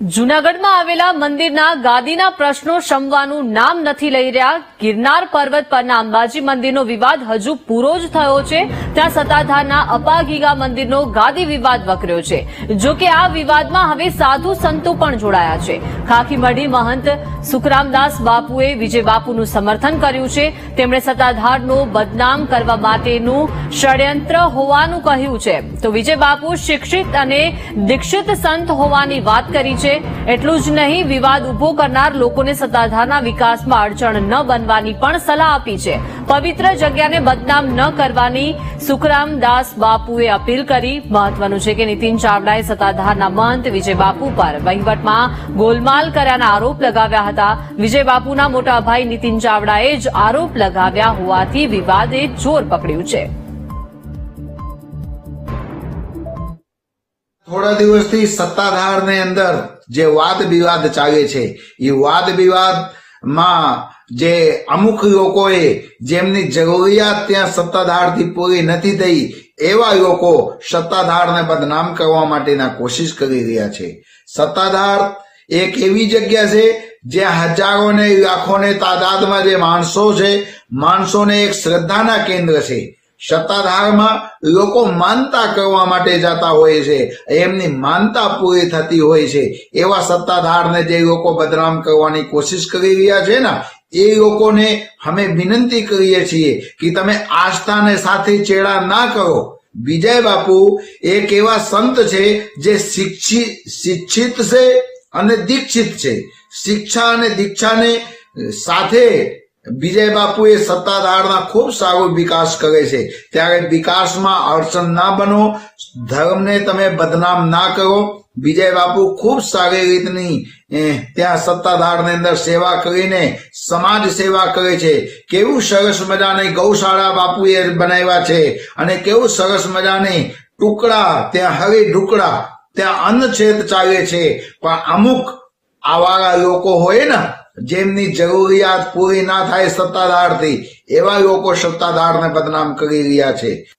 જૂનાગઢમાં આવેલા મંદિરના ગાદીના પ્રશ્નો શમવાનું નામ નથી લઈ રહ્યા. ગિરનાર પર્વત પરના અંબાજી મંદિરનો વિવાદ હજુ પૂરો જ થયો છે. ત્યાં સતાધારના અપાગીગા મંદિરનો ગાદી વિવાદ વકર્યો છે. જો કે આ વિવાદમાં હવે સાધુ સંતો પણ જોડાયા છે. ખાખી મઢી મહંત સુખરામદાસ બાપુએ વિજય બાપુનું સમર્થન કર્યું છે. તેમણે સત્તાધારનો બદનામ કરવા માટેનું ષડયંત્ર હોવાનું કહ્યું છે. તો વિજય બાપુ શિક્ષિત અને દીક્ષિત સંત હોવાની વાત કરી છે. એટલું જ નહીં, વિવાદ ઊભો કરનાર લોકોને સત્તાધારના વિકાસમાં અડચણ ન બનવાની પણ સલાહ આપી છે. પવિત્ર જગ્યાને બદનામ ન કરવાની સુખરામદાસ બાપુએ અપીલ કરી. મહત્વનું છે કે નીતિન ચાવડાએ સત્તાધારના મહંત વિજય બાપુ પર વહીવટમાં ગોલમાલ કર્યાના આરોપ લગાવ્યા હતા. વિજય બાપુના મોટા ભાઈ નીતિન ચાવડાએ જ આરોપ લગાવ્યા હોવાથી વિવાદે જોર પકડ્યું છે. થોડા દિવસથી સત્તાધારની અંદર જે વાદ વિવાદ ચાલે છે એ વાદ વિવાદમાં જે અમુક લોકોએ જેમની જરૂરિયાત ત્યાં સત્તાધારથી પૂરી નથી થઈ, એવા લોકો સત્તાધારને બદનામ કરવા માટેના કોશિશ કરી રહ્યા છે. સત્તાધાર એક એવી જગ્યા છે, જ્યાં હજારો ને લાખોને તાદાદમાં જે માણસો છે, માણસોને એક શ્રદ્ધાના કેન્દ્ર છે. સત્તાધારમાં લોકો માનતા કરવા માટે જતા હોય છે. એમની માનતા પૂરી થતી હોય છે. એવા સત્તાધારને જે લોકો બદનામ કરવાની કોશિશ કરી રહ્યા છે ને, એ લોકોને અમે વિનંતી કરીએ છીએ કે તમે આસ્થાને સાથે ચેડા ના કરો. વિજય બાપુ એક એવા સંત છે જે શિક્ષિત શિક્ષિત છે અને દીક્ષિત છે. શિક્ષા અને દીક્ષાને સાથે વિજય બાપુએ સત્તાધારના ખૂબ સારો વિકાસ કરે છે. ત્યારે વિકાસમાં અડચણ ના બનો, ધર્મને તમે બદનામ ના કરો. વિજય બાપુ ખૂબ સારી રીતની ત્યાં સત્તાધારની અંદર સેવા કરીને સમાજ સેવા કરે છે. કેવું સરસ મજાની ગૌશાળા બાપુએ બનાવ્યા છે અને કેવું સરસ મજાની ટુકડા, ત્યાં હરી ઢુકડા, ત્યાં અન્નછેદ ચાલે છે. પણ અમુક આવાળા લોકો હોય ને જેમની જરૂરિયાત પૂરી ના થાય સત્તાધારથી એવા લોકો સત્તાધારને બદનામ કરી રહ્યા છે.